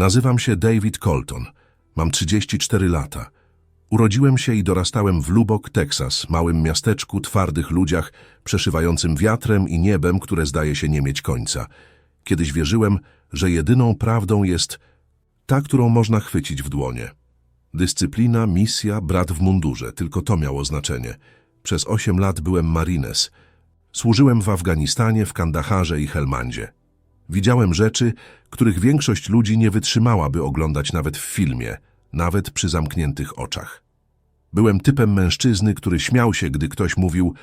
Nazywam się David Colton. Mam 34 lata. Urodziłem się i dorastałem w Lubbock, Teksas, małym miasteczku, twardych ludziach, przeszywającym wiatrem i niebem, które zdaje się nie mieć końca. Kiedyś wierzyłem, że jedyną prawdą jest ta, którą można chwycić w dłonie. Dyscyplina, misja, brat w mundurze, tylko to miało znaczenie. Przez osiem lat byłem marines. Służyłem w Afganistanie, w Kandaharze i Helmandzie. Widziałem rzeczy, których większość ludzi nie wytrzymałaby oglądać nawet w filmie, nawet przy zamkniętych oczach. Byłem typem mężczyzny, który śmiał się, gdy ktoś mówił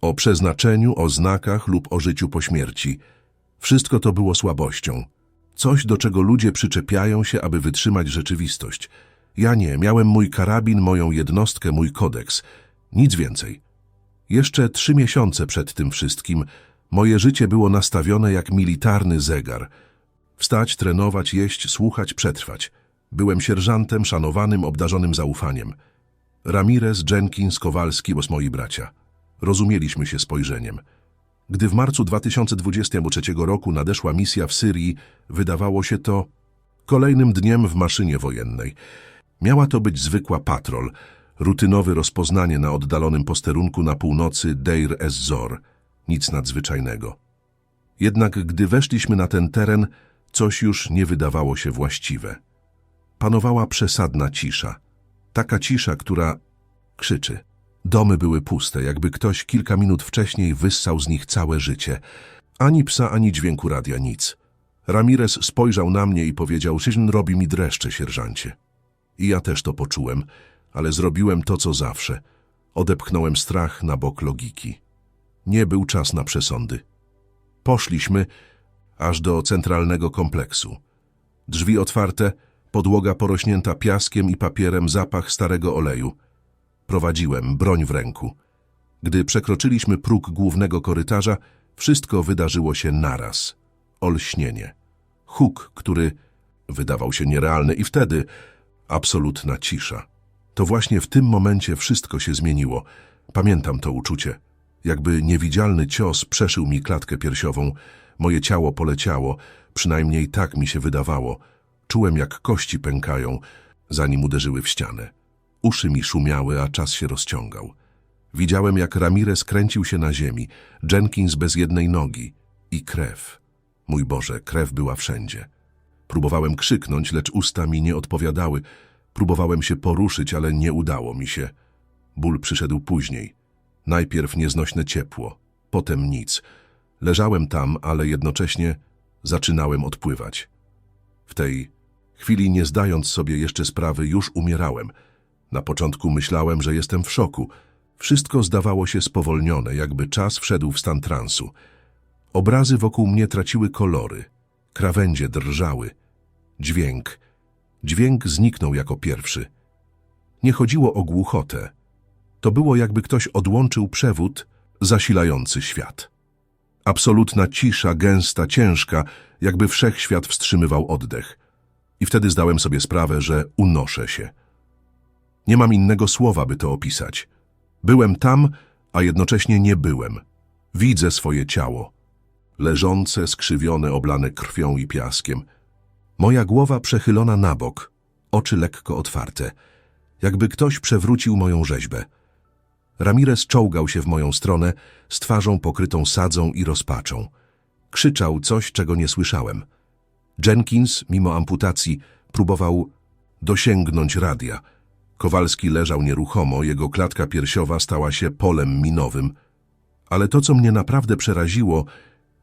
o przeznaczeniu, o znakach lub o życiu po śmierci. Wszystko to było słabością. Coś, do czego ludzie przyczepiają się, aby wytrzymać rzeczywistość. Ja nie, miałem mój karabin, moją jednostkę, mój kodeks. Nic więcej. Jeszcze trzy miesiące przed tym wszystkim moje życie było nastawione jak militarny zegar. Wstać, trenować, jeść, słuchać, przetrwać. Byłem sierżantem szanowanym, obdarzonym zaufaniem. Ramirez, Jenkins, Kowalski, bo moi bracia. Rozumieliśmy się spojrzeniem. Gdy w marcu 2023 roku nadeszła misja w Syrii, wydawało się to kolejnym dniem w maszynie wojennej. Miała to być zwykła patrol, rutynowe rozpoznanie na oddalonym posterunku na północy Deir ez-Zor. Nic nadzwyczajnego. Jednak gdy weszliśmy na ten teren, coś już nie wydawało się właściwe. Panowała przesadna cisza. Taka cisza, która krzyczy. Domy były puste, jakby ktoś kilka minut wcześniej wyssał z nich całe życie. Ani psa, ani dźwięku radia, nic. Ramirez spojrzał na mnie i powiedział, Szyzn robi mi dreszcze, sierżancie. I ja też to poczułem, ale zrobiłem to, co zawsze. Odepchnąłem strach na bok logiki. Nie był czas na przesądy. Poszliśmy aż do centralnego kompleksu. Drzwi otwarte, podłoga porośnięta piaskiem i papierem, zapach starego oleju. Prowadziłem, broń w ręku. Gdy przekroczyliśmy próg głównego korytarza, wszystko wydarzyło się naraz. Olśnienie. Huk, który wydawał się nierealny i wtedy absolutna cisza. To właśnie w tym momencie wszystko się zmieniło. Pamiętam to uczucie. Jakby niewidzialny cios przeszył mi klatkę piersiową, moje ciało poleciało, przynajmniej tak mi się wydawało. Czułem, jak kości pękają, zanim uderzyły w ścianę. Uszy mi szumiały, a czas się rozciągał. Widziałem, jak Ramirez kręcił się na ziemi, Jenkins bez jednej nogi i krew. Mój Boże, krew była wszędzie. Próbowałem krzyknąć, lecz usta mi nie odpowiadały. Próbowałem się poruszyć, ale nie udało mi się. Ból przyszedł później. Najpierw nieznośne ciepło, potem nic. Leżałem tam, ale jednocześnie zaczynałem odpływać. W tej chwili, nie zdając sobie jeszcze sprawy, już umierałem. Na początku myślałem, że jestem w szoku. Wszystko zdawało się spowolnione, jakby czas wszedł w stan transu. Obrazy wokół mnie traciły kolory. Krawędzie drżały. Dźwięk. Dźwięk zniknął jako pierwszy. Nie chodziło o głuchotę. To było jakby ktoś odłączył przewód zasilający świat. Absolutna cisza, gęsta, ciężka, jakby wszechświat wstrzymywał oddech. I wtedy zdałem sobie sprawę, że unoszę się. Nie mam innego słowa, by to opisać. Byłem tam, a jednocześnie nie byłem. Widzę swoje ciało. Leżące, skrzywione, oblane krwią i piaskiem. Moja głowa przechylona na bok, oczy lekko otwarte. Jakby ktoś przewrócił moją rzeźbę. Ramirez czołgał się w moją stronę, z twarzą pokrytą sadzą i rozpaczą. Krzyczał coś, czego nie słyszałem. Jenkins, mimo amputacji, próbował dosięgnąć radia. Kowalski leżał nieruchomo, jego klatka piersiowa stała się polem minowym. Ale to, co mnie naprawdę przeraziło,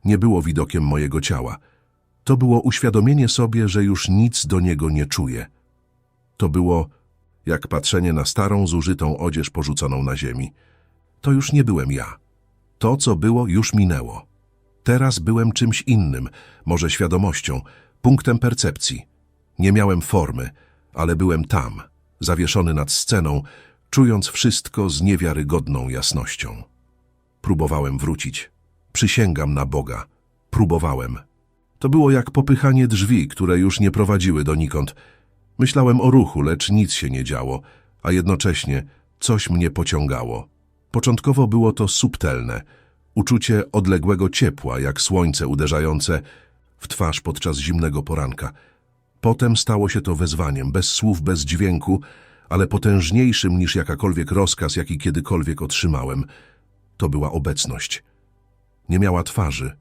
nie było widokiem mojego ciała. To było uświadomienie sobie, że już nic do niego nie czuję. To było jak patrzenie na starą, zużytą odzież porzuconą na ziemi. To już nie byłem ja. To, co było, już minęło. Teraz byłem czymś innym, może świadomością, punktem percepcji. Nie miałem formy, ale byłem tam, zawieszony nad sceną, czując wszystko z niewiarygodną jasnością. Próbowałem wrócić. Przysięgam na Boga. Próbowałem. To było jak popychanie drzwi, które już nie prowadziły donikąd. Myślałem o ruchu, lecz nic się nie działo, a jednocześnie coś mnie pociągało. Początkowo było to subtelne, uczucie odległego ciepła, jak słońce uderzające w twarz podczas zimnego poranka. Potem stało się to wezwaniem, bez słów, bez dźwięku, ale potężniejszym niż jakakolwiek rozkaz, jaki kiedykolwiek otrzymałem. To była obecność. Nie miała twarzy,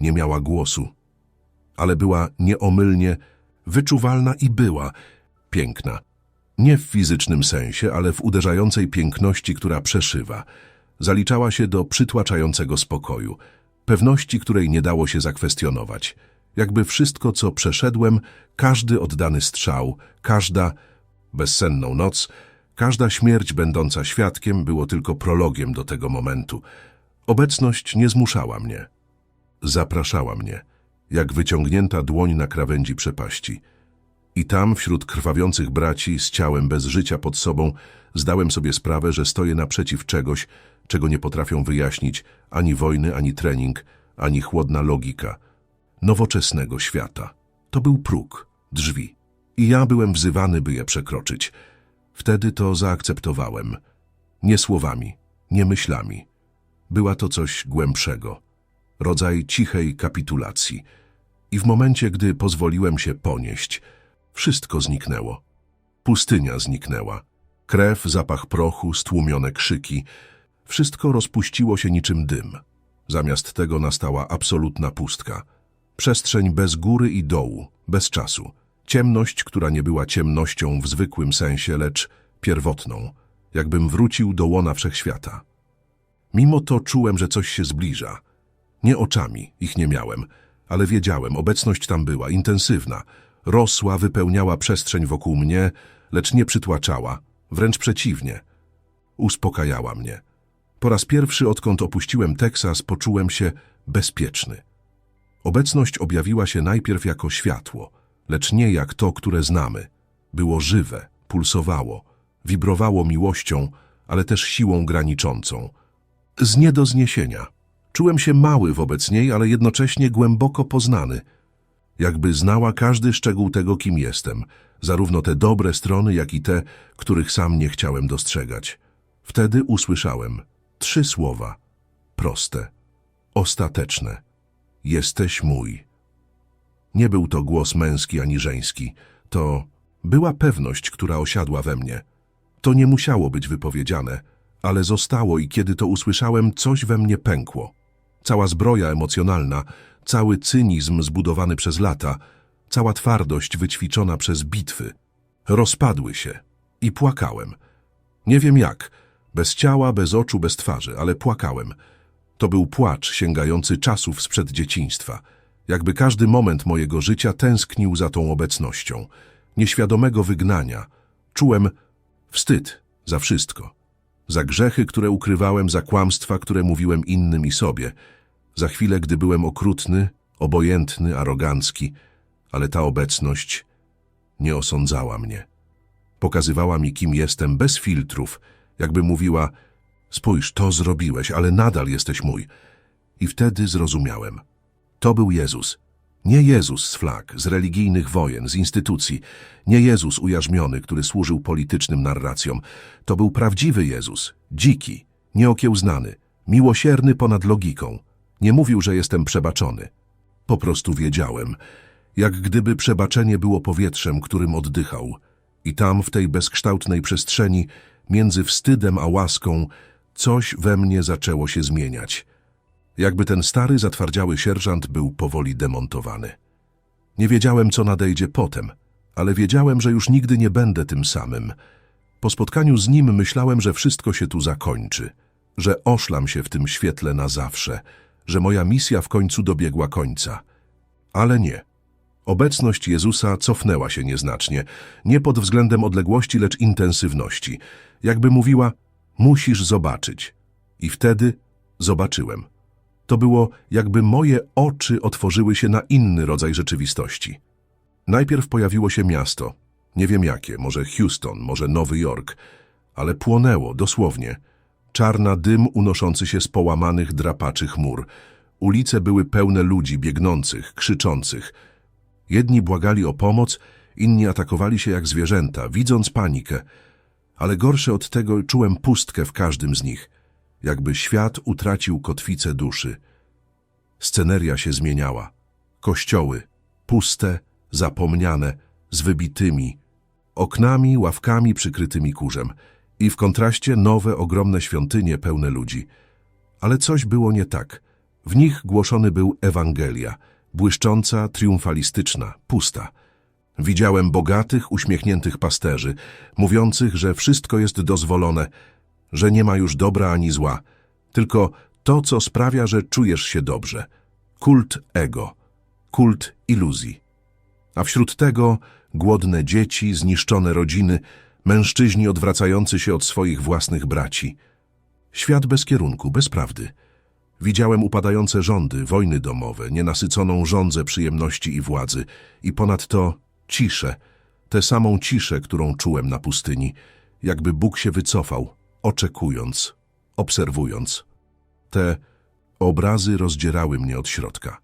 nie miała głosu, ale była nieomylnie wyczuwalna i była piękna. Nie w fizycznym sensie, ale w uderzającej piękności, która przeszywa. Zaliczała się do przytłaczającego spokoju, pewności, której nie dało się zakwestionować. Jakby wszystko, co przeszedłem, każdy oddany strzał, każda bezsenną noc, każda śmierć będąca świadkiem było tylko prologiem do tego momentu. Obecność nie zmuszała mnie. Zapraszała mnie, jak wyciągnięta dłoń na krawędzi przepaści. I tam, wśród krwawiących braci, z ciałem bez życia pod sobą, zdałem sobie sprawę, że stoję naprzeciw czegoś, czego nie potrafią wyjaśnić ani wojny, ani trening, ani chłodna logika. Nowoczesnego świata. To był próg, drzwi. I ja byłem wzywany, by je przekroczyć. Wtedy to zaakceptowałem. Nie słowami, nie myślami. Była to coś głębszego. Rodzaj cichej kapitulacji. I w momencie, gdy pozwoliłem się ponieść, wszystko zniknęło. Pustynia zniknęła. Krew, zapach prochu, stłumione krzyki. Wszystko rozpuściło się niczym dym. Zamiast tego nastała absolutna pustka. Przestrzeń bez góry i dołu, bez czasu. Ciemność, która nie była ciemnością w zwykłym sensie, lecz pierwotną. Jakbym wrócił do łona wszechświata. Mimo to czułem, że coś się zbliża. Nie oczami, ich nie miałem, ale wiedziałem, obecność tam była, intensywna. Rosła, wypełniała przestrzeń wokół mnie, lecz nie przytłaczała, wręcz przeciwnie. Uspokajała mnie. Po raz pierwszy, odkąd opuściłem Teksas, poczułem się bezpieczny. Obecność objawiła się najpierw jako światło, lecz nie jak to, które znamy. Było żywe, pulsowało, wibrowało miłością, ale też siłą graniczącą. Z nie do zniesienia. Czułem się mały wobec niej, ale jednocześnie głęboko poznany. Jakby znała każdy szczegół tego, kim jestem, zarówno te dobre strony, jak i te, których sam nie chciałem dostrzegać. Wtedy usłyszałem trzy słowa, proste, ostateczne. Jesteś mój. Nie był to głos męski ani żeński, to była pewność, która osiadła we mnie. To nie musiało być wypowiedziane, ale zostało i kiedy to usłyszałem, coś we mnie pękło. Cała zbroja emocjonalna, cały cynizm zbudowany przez lata, cała twardość wyćwiczona przez bitwy, rozpadły się i płakałem. Nie wiem jak, bez ciała, bez oczu, bez twarzy, ale płakałem. To był płacz sięgający czasów sprzed dzieciństwa. Jakby każdy moment mojego życia tęsknił za tą obecnością. Nieświadomego wygnania. Czułem wstyd za wszystko. Za grzechy, które ukrywałem, za kłamstwa, które mówiłem innym i sobie. Za chwilę, gdy byłem okrutny, obojętny, arogancki, ale ta obecność nie osądzała mnie. Pokazywała mi, kim jestem, bez filtrów, jakby mówiła, spójrz, to zrobiłeś, ale nadal jesteś mój. I wtedy zrozumiałem. To był Jezus. Nie Jezus z flag, z religijnych wojen, z instytucji. Nie Jezus ujarzmiony, który służył politycznym narracjom. To był prawdziwy Jezus, dziki, nieokiełznany, miłosierny ponad logiką. Nie mówił, że jestem przebaczony. Po prostu wiedziałem, jak gdyby przebaczenie było powietrzem, którym oddychał. I tam, w tej bezkształtnej przestrzeni, między wstydem a łaską, coś we mnie zaczęło się zmieniać. Jakby ten stary, zatwardziały sierżant był powoli demontowany. Nie wiedziałem, co nadejdzie potem, ale wiedziałem, że już nigdy nie będę tym samym. Po spotkaniu z nim myślałem, że wszystko się tu zakończy, że oszlam się w tym świetle na zawsze, że moja misja w końcu dobiegła końca. Ale nie. Obecność Jezusa cofnęła się nieznacznie, nie pod względem odległości, lecz intensywności. Jakby mówiła, musisz zobaczyć. I wtedy zobaczyłem. To było, jakby moje oczy otworzyły się na inny rodzaj rzeczywistości. Najpierw pojawiło się miasto. Nie wiem jakie, może Houston, może Nowy Jork, ale płonęło, dosłownie. Czarna dym unoszący się z połamanych drapaczy chmur. Ulice były pełne ludzi biegnących, krzyczących. Jedni błagali o pomoc, inni atakowali się jak zwierzęta, widząc panikę. Ale gorsze od tego czułem pustkę w każdym z nich, jakby świat utracił kotwicę duszy. Sceneria się zmieniała. Kościoły, puste, zapomniane, z wybitymi, oknami, ławkami przykrytymi kurzem i w kontraście nowe, ogromne świątynie pełne ludzi. Ale coś było nie tak. W nich głoszony był Ewangelia, błyszcząca, triumfalistyczna, pusta. Widziałem bogatych, uśmiechniętych pasterzy, mówiących, że wszystko jest dozwolone, że nie ma już dobra ani zła, tylko to, co sprawia, że czujesz się dobrze. Kult ego, kult iluzji. A wśród tego głodne dzieci, zniszczone rodziny, mężczyźni odwracający się od swoich własnych braci. Świat bez kierunku, bez prawdy. Widziałem upadające rządy, wojny domowe, nienasyconą żądzę przyjemności i władzy i ponadto ciszę, tę samą ciszę, którą czułem na pustyni, jakby Bóg się wycofał, oczekując, obserwując. Te obrazy rozdzierały mnie od środka.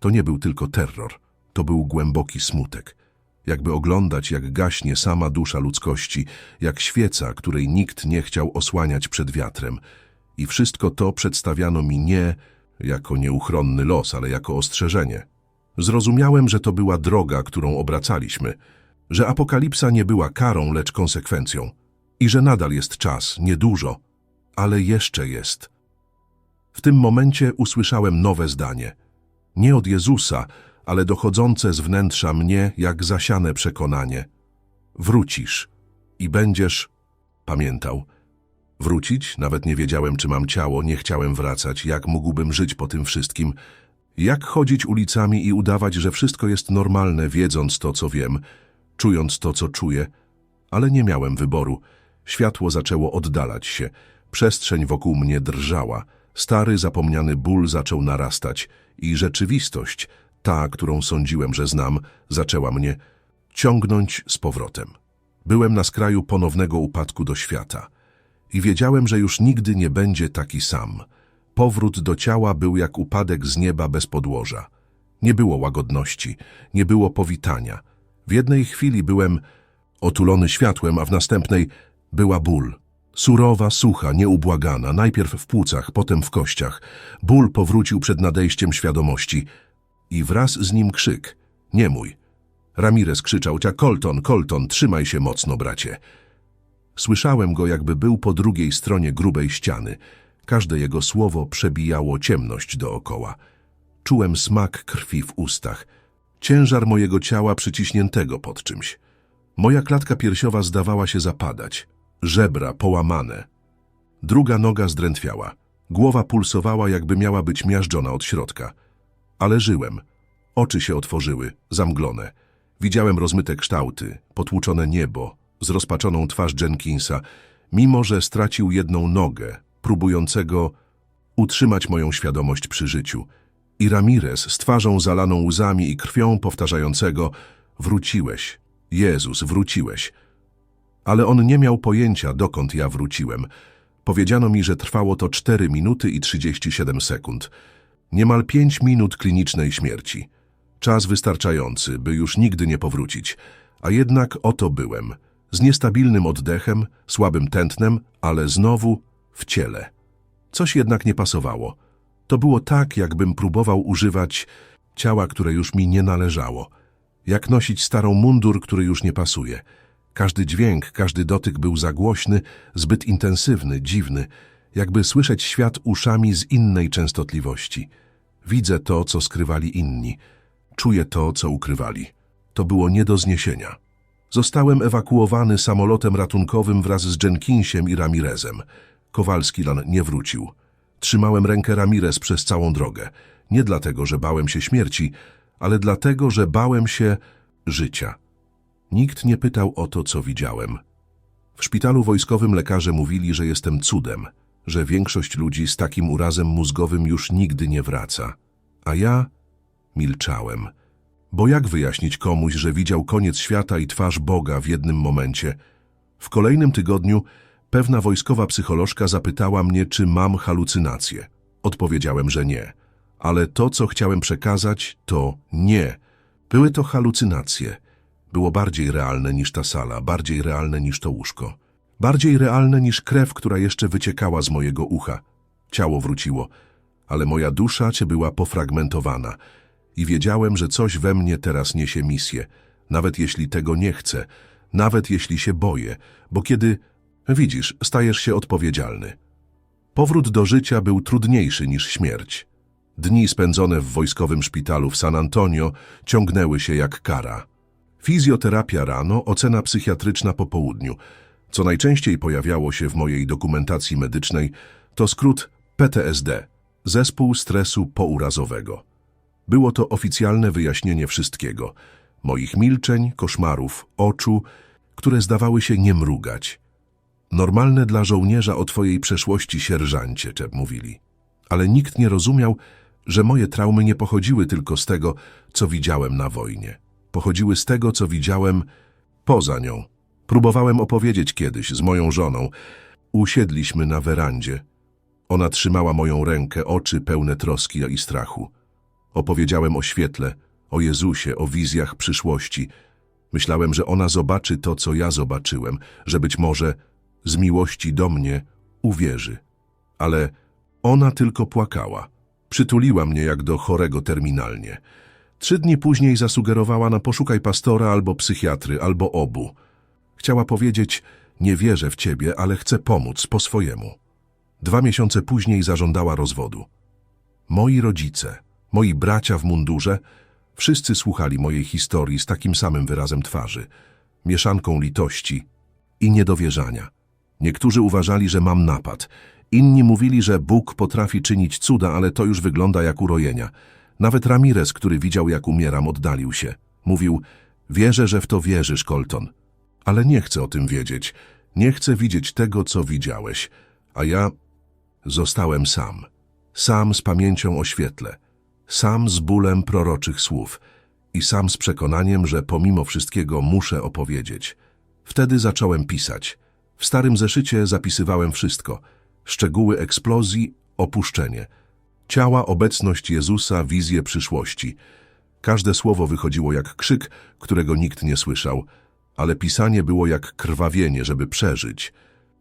To nie był tylko terror, to był głęboki smutek. Jakby oglądać, jak gaśnie sama dusza ludzkości, jak świeca, której nikt nie chciał osłaniać przed wiatrem. I wszystko to przedstawiano mi nie jako nieuchronny los, ale jako ostrzeżenie. Zrozumiałem, że to była droga, którą obracaliśmy, że apokalipsa nie była karą, lecz konsekwencją i że nadal jest czas, niedużo, ale jeszcze jest. W tym momencie usłyszałem nowe zdanie. Nie od Jezusa, ale dochodzące z wnętrza mnie jak zasiane przekonanie. Wrócisz i będziesz... Pamiętał. Wrócić? Nawet nie wiedziałem, czy mam ciało, nie chciałem wracać. Jak mógłbym żyć po tym wszystkim? Jak chodzić ulicami i udawać, że wszystko jest normalne, wiedząc to, co wiem, czując to, co czuję? Ale nie miałem wyboru. Światło zaczęło oddalać się. Przestrzeń wokół mnie drżała. Stary, zapomniany ból zaczął narastać i rzeczywistość, ta, którą sądziłem, że znam, zaczęła mnie ciągnąć z powrotem. Byłem na skraju ponownego upadku do świata i wiedziałem, że już nigdy nie będzie taki sam. Powrót do ciała był jak upadek z nieba bez podłoża. Nie było łagodności, nie było powitania. W jednej chwili byłem otulony światłem, a w następnej była ból. Surowa, sucha, nieubłagana, najpierw w płucach, potem w kościach. Ból powrócił przed nadejściem świadomości i wraz z nim krzyk. Nie mój. Ramirez krzyczał, cia Colton, Colton, trzymaj się mocno, bracie. Słyszałem go, jakby był po drugiej stronie grubej ściany. Każde jego słowo przebijało ciemność dookoła. Czułem smak krwi w ustach, ciężar mojego ciała przyciśniętego pod czymś. Moja klatka piersiowa zdawała się zapadać, żebra połamane. Druga noga zdrętwiała, głowa pulsowała, jakby miała być miażdżona od środka. Ale żyłem. Oczy się otworzyły, zamglone. Widziałem rozmyte kształty, potłuczone niebo, zrozpaczoną twarz Jenkinsa, mimo że stracił jedną nogę, próbującego utrzymać moją świadomość przy życiu. I Ramirez z twarzą zalaną łzami i krwią powtarzającego Wróciłeś, Jezus, wróciłeś. Ale on nie miał pojęcia, dokąd ja wróciłem. Powiedziano mi, że trwało to 4 minuty i 37 sekund. Niemal 5 minut klinicznej śmierci. Czas wystarczający, by już nigdy nie powrócić. A jednak oto byłem. Z niestabilnym oddechem, słabym tętnem, ale znowu w ciele. Coś jednak nie pasowało. To było tak, jakbym próbował używać ciała, które już mi nie należało. Jak nosić starą mundur, który już nie pasuje. Każdy dźwięk, każdy dotyk był za głośny, zbyt intensywny, dziwny, jakby słyszeć świat uszami z innej częstotliwości. Widzę to, co skrywali inni. Czuję to, co ukrywali. To było nie do zniesienia. Zostałem ewakuowany samolotem ratunkowym wraz z Jenkinsiem i Ramirezem. Kowalski-Lan nie wrócił. Trzymałem rękę Ramirez przez całą drogę. Nie dlatego, że bałem się śmierci, ale dlatego, że bałem się życia. Nikt nie pytał o to, co widziałem. W szpitalu wojskowym lekarze mówili, że jestem cudem, że większość ludzi z takim urazem mózgowym już nigdy nie wraca. A ja milczałem. Bo jak wyjaśnić komuś, że widział koniec świata i twarz Boga w jednym momencie? W kolejnym tygodniu pewna wojskowa psycholożka zapytała mnie, czy mam halucynacje. Odpowiedziałem, że nie. Ale to, co chciałem przekazać, to nie. Były to halucynacje. Było bardziej realne niż ta sala, bardziej realne niż to łóżko. Bardziej realne niż krew, która jeszcze wyciekała z mojego ucha. Ciało wróciło, ale moja dusza cię była pofragmentowana i wiedziałem, że coś we mnie teraz niesie misję, nawet jeśli tego nie chcę, nawet jeśli się boję, bo kiedy, widzisz, stajesz się odpowiedzialny. Powrót do życia był trudniejszy niż śmierć. Dni spędzone w wojskowym szpitalu w San Antonio ciągnęły się jak kara. Fizjoterapia rano, ocena psychiatryczna po południu. Co najczęściej pojawiało się w mojej dokumentacji medycznej, to skrót PTSD, zespół stresu pourazowego. Było to oficjalne wyjaśnienie wszystkiego, moich milczeń, koszmarów, oczu, które zdawały się nie mrugać. Normalne dla żołnierza o twojej przeszłości sierżancie, Czep mówili. Ale nikt nie rozumiał, że moje traumy nie pochodziły tylko z tego, co widziałem na wojnie. Pochodziły z tego, co widziałem poza nią. Próbowałem opowiedzieć kiedyś z moją żoną. Usiedliśmy na werandzie. Ona trzymała moją rękę, oczy pełne troski i strachu. Opowiedziałem o świetle, o Jezusie, o wizjach przyszłości. Myślałem, że ona zobaczy to, co ja zobaczyłem, że być może z miłości do mnie uwierzy. Ale ona tylko płakała. Przytuliła mnie jak do chorego terminalnie. Trzy dni później zasugerowała na poszukaj pastora albo psychiatry, albo obu. Chciała powiedzieć, nie wierzę w ciebie, ale chcę pomóc po swojemu. Dwa miesiące później zażądała rozwodu. Moi rodzice, moi bracia w mundurze, wszyscy słuchali mojej historii z takim samym wyrazem twarzy, mieszanką litości i niedowierzania. Niektórzy uważali, że mam napad. Inni mówili, że Bóg potrafi czynić cuda, ale to już wygląda jak urojenia. Nawet Ramirez, który widział, jak umieram, oddalił się. Mówił, wierzę, że w to wierzysz, Colton. Ale nie chcę o tym wiedzieć. Nie chcę widzieć tego, co widziałeś. A ja zostałem sam. Sam z pamięcią o świetle. Sam z bólem proroczych słów. I sam z przekonaniem, że pomimo wszystkiego muszę opowiedzieć. Wtedy zacząłem pisać. W starym zeszycie zapisywałem wszystko. Szczegóły eksplozji, opuszczenie. Ciała, obecność Jezusa, wizje przyszłości. Każde słowo wychodziło jak krzyk, którego nikt nie słyszał, ale pisanie było jak krwawienie, żeby przeżyć.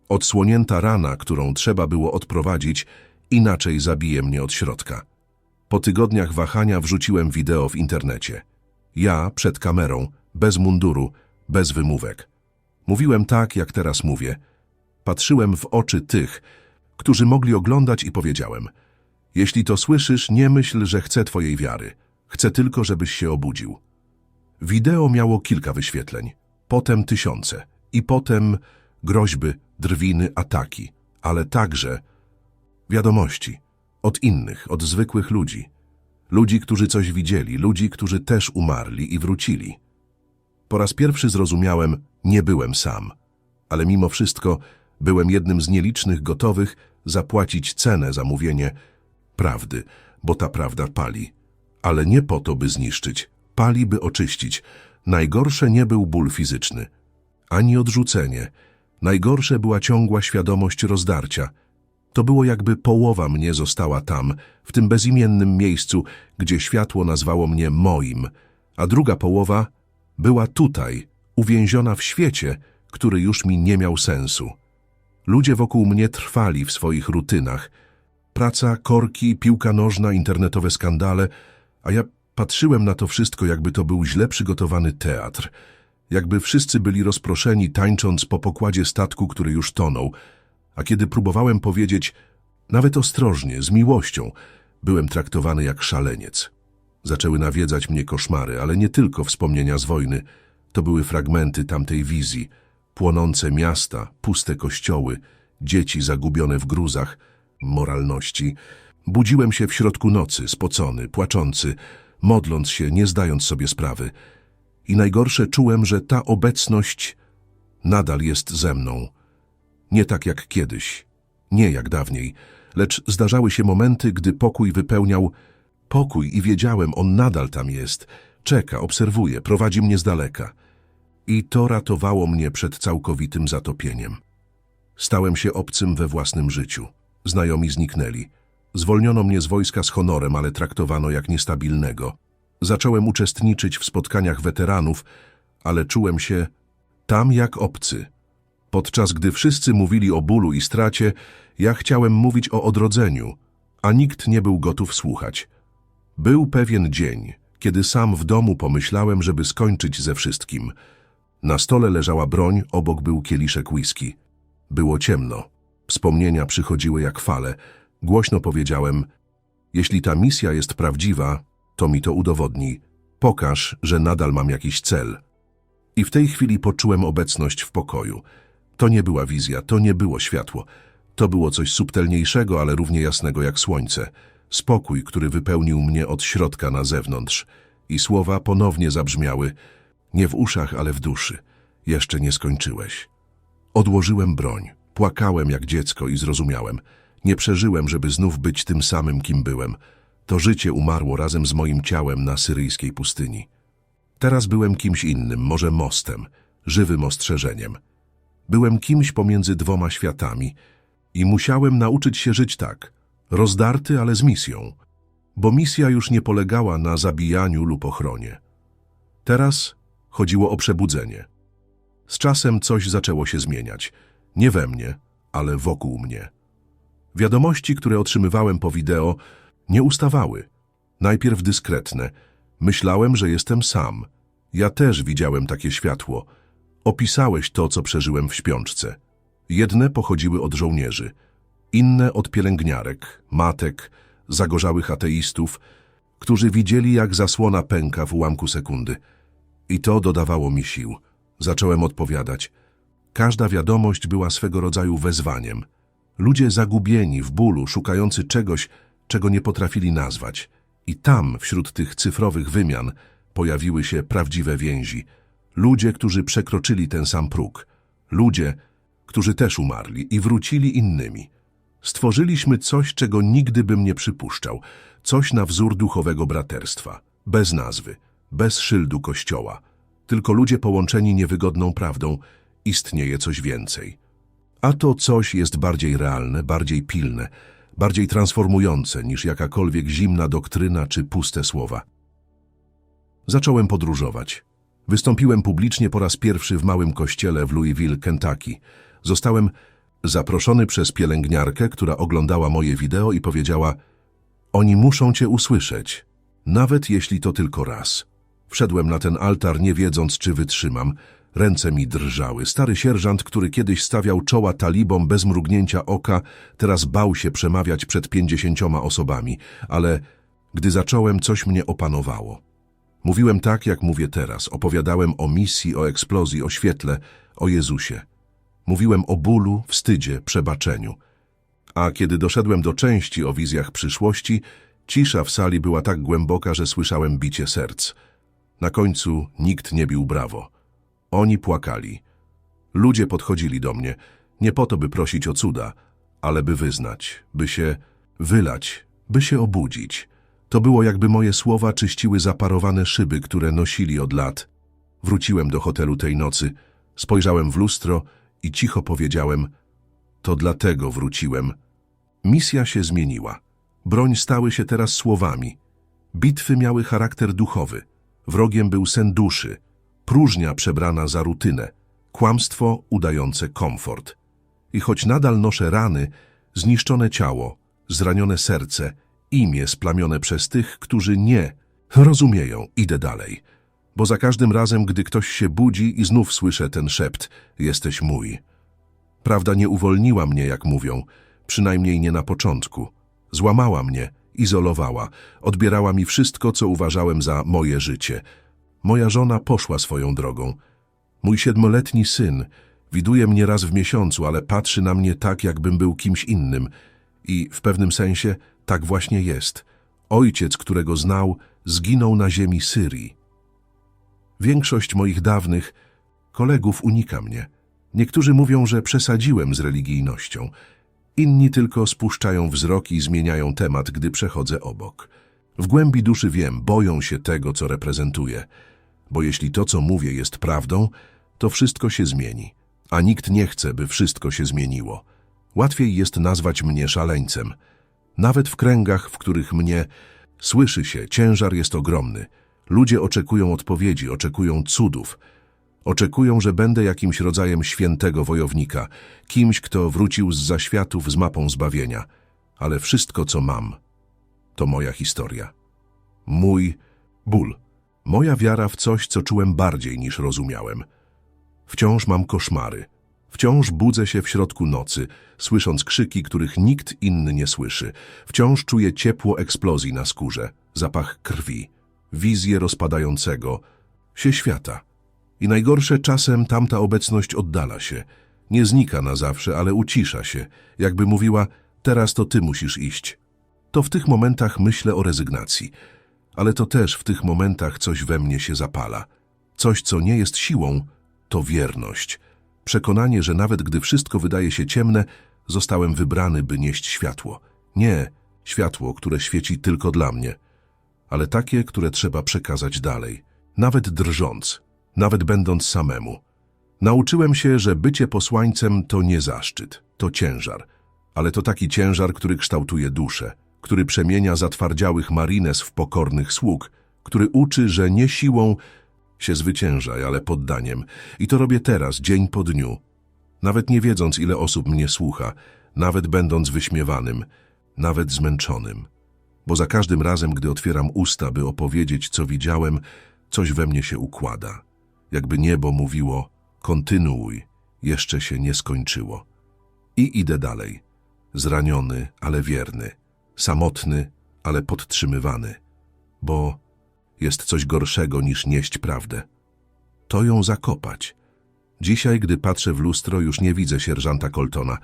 Odsłonięta rana, którą trzeba było odprowadzić, inaczej zabije mnie od środka. Po tygodniach wahania wrzuciłem wideo w internecie. Ja, przed kamerą, bez munduru, bez wymówek. Mówiłem tak, jak teraz mówię. Patrzyłem w oczy tych, którzy mogli oglądać i powiedziałem Jeśli to słyszysz, nie myśl, że chcę twojej wiary. Chcę tylko, żebyś się obudził. Wideo miało kilka wyświetleń, potem tysiące i potem groźby, drwiny, ataki, ale także wiadomości od innych, od zwykłych ludzi. Ludzi, którzy coś widzieli, ludzi, którzy też umarli i wrócili. Po raz pierwszy zrozumiałem, nie byłem sam, ale mimo wszystko byłem jednym z nielicznych gotowych zapłacić cenę za mówienie prawdy, bo ta prawda pali. Ale nie po to, by zniszczyć, pali, by oczyścić. Najgorsze nie był ból fizyczny, ani odrzucenie. Najgorsze była ciągła świadomość rozdarcia. To było jakby połowa mnie została tam, w tym bezimiennym miejscu, gdzie światło nazwało mnie moim, a druga połowa była tutaj, uwięziona w świecie, który już mi nie miał sensu. Ludzie wokół mnie trwali w swoich rutynach. Praca, korki, piłka nożna, internetowe skandale, a ja patrzyłem na to wszystko, jakby to był źle przygotowany teatr. Jakby wszyscy byli rozproszeni, tańcząc po pokładzie statku, który już tonął. A kiedy próbowałem powiedzieć, nawet ostrożnie, z miłością, byłem traktowany jak szaleniec. Zaczęły nawiedzać mnie koszmary, ale nie tylko wspomnienia z wojny. To były fragmenty tamtej wizji. Płonące miasta, puste kościoły, dzieci zagubione w gruzach, moralności. Budziłem się w środku nocy, spocony, płaczący, modląc się, nie zdając sobie sprawy. I najgorsze czułem, że ta obecność nadal jest ze mną. Nie tak jak kiedyś, nie jak dawniej, lecz zdarzały się momenty, gdy pokój wypełniał pokój i wiedziałem, on nadal tam jest. Czeka, obserwuje, prowadzi mnie z daleka. I to ratowało mnie przed całkowitym zatopieniem. Stałem się obcym we własnym życiu. Znajomi zniknęli. Zwolniono mnie z wojska z honorem, ale traktowano jak niestabilnego. Zacząłem uczestniczyć w spotkaniach weteranów, ale czułem się tam jak obcy. Podczas gdy wszyscy mówili o bólu i stracie, ja chciałem mówić o odrodzeniu, a nikt nie był gotów słuchać. Był pewien dzień, kiedy sam w domu pomyślałem, żeby skończyć ze wszystkim. Na stole leżała broń, obok był kieliszek whisky. Było ciemno. Wspomnienia przychodziły jak fale. Głośno powiedziałem, jeśli ta misja jest prawdziwa, to mi to udowodnij. Pokaż, że nadal mam jakiś cel. I w tej chwili poczułem obecność w pokoju. To nie była wizja, to nie było światło. To było coś subtelniejszego, ale równie jasnego jak słońce. Spokój, który wypełnił mnie od środka na zewnątrz. I słowa ponownie zabrzmiały, nie w uszach, ale w duszy. Jeszcze nie skończyłeś. Odłożyłem broń. Płakałem jak dziecko i zrozumiałem. Nie przeżyłem, żeby znów być tym samym, kim byłem. To życie umarło razem z moim ciałem na syryjskiej pustyni. Teraz byłem kimś innym, może mostem, żywym ostrzeżeniem. Byłem kimś pomiędzy dwoma światami i musiałem nauczyć się żyć tak, rozdarty, ale z misją, bo misja już nie polegała na zabijaniu lub ochronie. Teraz chodziło o przebudzenie. Z czasem coś zaczęło się zmieniać. Nie we mnie, ale wokół mnie. Wiadomości, które otrzymywałem po wideo, nie ustawały. Najpierw dyskretne. Myślałem, że jestem sam. Ja też widziałem takie światło. Opisałeś to, co przeżyłem w śpiączce. Jedne pochodziły od żołnierzy, inne od pielęgniarek, matek, zagorzałych ateistów, którzy widzieli, jak zasłona pęka w ułamku sekundy. I to dodawało mi sił. Zacząłem odpowiadać. Każda wiadomość była swego rodzaju wezwaniem. Ludzie zagubieni w bólu, szukający czegoś, czego nie potrafili nazwać. I tam, wśród tych cyfrowych wymian, pojawiły się prawdziwe więzi. Ludzie, którzy przekroczyli ten sam próg. Ludzie, którzy też umarli i wrócili innymi. Stworzyliśmy coś, czego nigdy bym nie przypuszczał. Coś na wzór duchowego braterstwa. Bez nazwy, bez szyldu kościoła. Tylko ludzie połączeni niewygodną prawdą. Istnieje coś więcej. A to coś jest bardziej realne, bardziej pilne, bardziej transformujące niż jakakolwiek zimna doktryna czy puste słowa. Zacząłem podróżować. Wystąpiłem publicznie po raz pierwszy w małym kościele w Louisville, Kentucky. Zostałem zaproszony przez pielęgniarkę, która oglądała moje wideo i powiedziała Oni muszą cię usłyszeć, nawet jeśli to tylko raz. Wszedłem na ten altar nie wiedząc, czy wytrzymam. Ręce mi drżały. Stary sierżant, który kiedyś stawiał czoła talibom bez mrugnięcia oka, teraz bał się przemawiać przed pięćdziesięcioma osobami, ale gdy zacząłem, coś mnie opanowało. Mówiłem tak, jak mówię teraz. Opowiadałem o misji, o eksplozji, o świetle, o Jezusie. Mówiłem o bólu, wstydzie, przebaczeniu. A kiedy doszedłem do części o wizjach przyszłości, cisza w sali była tak głęboka, że słyszałem bicie serc. Na końcu nikt nie bił brawo. Oni płakali. Ludzie podchodzili do mnie, nie po to, by prosić o cuda, ale by wyznać, by się wylać, by się obudzić. To było jakby moje słowa czyściły zaparowane szyby, które nosili od lat. Wróciłem do hotelu tej nocy, spojrzałem w lustro i cicho powiedziałem, to dlatego wróciłem. Misja się zmieniła. Broń stały się teraz słowami. Bitwy miały charakter duchowy. Wrogiem był sen duszy, próżnia przebrana za rutynę, kłamstwo udające komfort. I choć nadal noszę rany, zniszczone ciało, zranione serce, imię splamione przez tych, którzy nie rozumieją, idę dalej. Bo za każdym razem, gdy ktoś się budzi i znów słyszę ten szept, jesteś mój. Prawda nie uwolniła mnie, jak mówią, przynajmniej nie na początku. Złamała mnie, izolowała, odbierała mi wszystko, co uważałem za moje życie. Moja żona poszła swoją drogą. Mój siedmoletni syn widuje mnie raz w miesiącu, ale patrzy na mnie tak, jakbym był kimś innym. I w pewnym sensie tak właśnie jest. Ojciec, którego znał, zginął na ziemi Syrii. Większość moich dawnych kolegów unika mnie. Niektórzy mówią, że przesadziłem z religijnością. Inni tylko spuszczają wzrok i zmieniają temat, gdy przechodzę obok. W głębi duszy wiem, boją się tego, co reprezentuję. Bo jeśli to, co mówię, jest prawdą, to wszystko się zmieni. A nikt nie chce, by wszystko się zmieniło. Łatwiej jest nazwać mnie szaleńcem. Nawet w kręgach, w których mnie słyszy się, ciężar jest ogromny. Ludzie oczekują odpowiedzi, oczekują cudów. Oczekują, że będę jakimś rodzajem świętego wojownika, kimś, kto wrócił z zaświatów z mapą zbawienia. Ale wszystko, co mam, to moja historia. Mój Ból. Moja wiara w coś, co czułem bardziej niż rozumiałem. Wciąż mam koszmary. Wciąż budzę się w środku nocy, słysząc krzyki, których nikt inny nie słyszy. Wciąż czuję ciepło eksplozji na skórze, zapach krwi, wizję rozpadającego się świata. I najgorsze czasem tamta obecność oddala się. Nie znika na zawsze, ale ucisza się, jakby mówiła, teraz to ty musisz iść. To w tych momentach myślę o rezygnacji, ale to też w tych momentach coś we mnie się zapala. Coś, co nie jest siłą, to wierność. Przekonanie, że nawet gdy wszystko wydaje się ciemne, zostałem wybrany, by nieść światło. Nie światło, które świeci tylko dla mnie, ale takie, które trzeba przekazać dalej, nawet drżąc, nawet będąc samemu. Nauczyłem się, że bycie posłańcem to nie zaszczyt, to ciężar, ale to taki ciężar, który kształtuje duszę, który przemienia zatwardziałych marines w pokornych sług, który uczy, że nie siłą się zwyciężaj, ale poddaniem. I to robię teraz, dzień po dniu. Nawet nie wiedząc, ile osób mnie słucha, nawet będąc wyśmiewanym, nawet zmęczonym. Bo za każdym razem, gdy otwieram usta, by opowiedzieć, co widziałem, coś we mnie się układa. Jakby niebo mówiło, kontynuuj, jeszcze się nie skończyło. I idę dalej. Zraniony, ale wierny. Samotny, ale podtrzymywany. Bo jest coś gorszego niż nieść prawdę. To ją zakopać. Dzisiaj, gdy patrzę w lustro, już nie widzę sierżanta Coltona.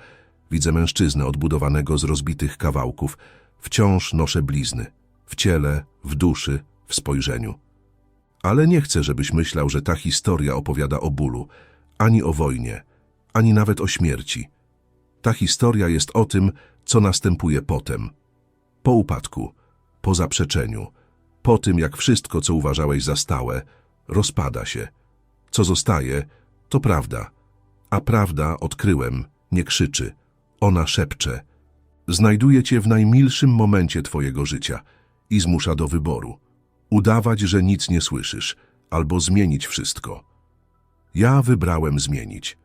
Widzę mężczyznę odbudowanego z rozbitych kawałków. Wciąż noszę blizny. W ciele, w duszy, w spojrzeniu. Ale nie chcę, żebyś myślał, że ta historia opowiada o bólu, ani o wojnie, ani nawet o śmierci. Ta historia jest o tym, co następuje potem. Po upadku, po zaprzeczeniu, po tym, jak wszystko, co uważałeś za stałe, rozpada się. Co zostaje, to prawda. A prawda, odkryłem, nie krzyczy. Ona szepcze. Znajduje cię w najmilszym momencie twojego życia i zmusza do wyboru. Udawać, że nic nie słyszysz, albo zmienić wszystko. Ja wybrałem zmienić.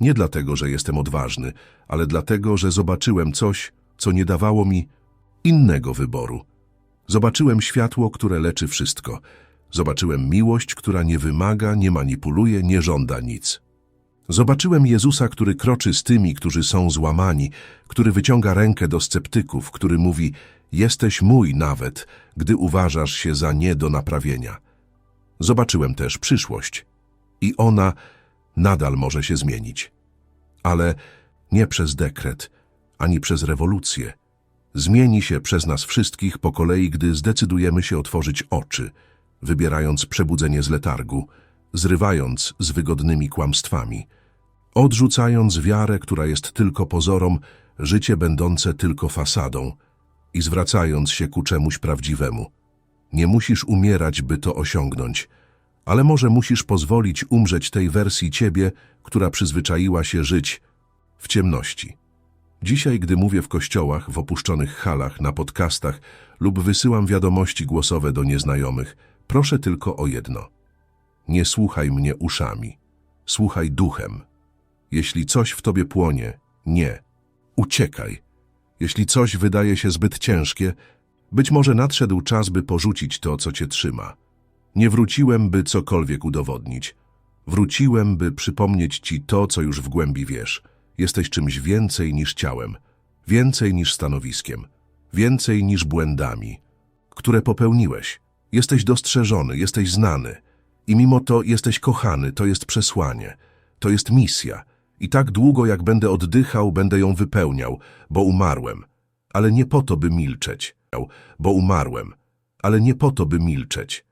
Nie dlatego, że jestem odważny, ale dlatego, że zobaczyłem coś, co nie dawało mi innego wyboru. Zobaczyłem światło, które leczy wszystko. Zobaczyłem miłość, która nie wymaga, nie manipuluje, nie żąda nic. Zobaczyłem Jezusa, który kroczy z tymi, którzy są złamani, który wyciąga rękę do sceptyków, który mówi: Jesteś mój nawet, gdy uważasz się za nie do naprawienia. Zobaczyłem też przyszłość. I ona nadal może się zmienić. Ale nie przez dekret, ani przez rewolucję. Zmieni się przez nas wszystkich po kolei, gdy zdecydujemy się otworzyć oczy, wybierając przebudzenie z letargu, zrywając z wygodnymi kłamstwami, odrzucając wiarę, która jest tylko pozorom, życie będące tylko fasadą i zwracając się ku czemuś prawdziwemu. Nie musisz umierać, by to osiągnąć, ale może musisz pozwolić umrzeć tej wersji ciebie, która przyzwyczaiła się żyć w ciemności. Dzisiaj, gdy mówię w kościołach, w opuszczonych halach, na podcastach lub wysyłam wiadomości głosowe do nieznajomych, proszę tylko o jedno. Nie słuchaj mnie uszami, słuchaj duchem. Jeśli coś w tobie płonie, nie. Uciekaj. Jeśli coś wydaje się zbyt ciężkie, być może nadszedł czas, by porzucić to, co cię trzyma. Nie wróciłem, by cokolwiek udowodnić. Wróciłem, by przypomnieć ci to, co już w głębi wiesz. Jesteś czymś więcej niż ciałem, więcej niż stanowiskiem, więcej niż błędami, które popełniłeś. Jesteś dostrzeżony, jesteś znany i mimo to jesteś kochany, to jest przesłanie, to jest misja. I tak długo, jak będę oddychał, będę ją wypełniał, bo umarłem. Ale nie po to, by milczeć, bo umarłem. Ale nie po to, by milczeć,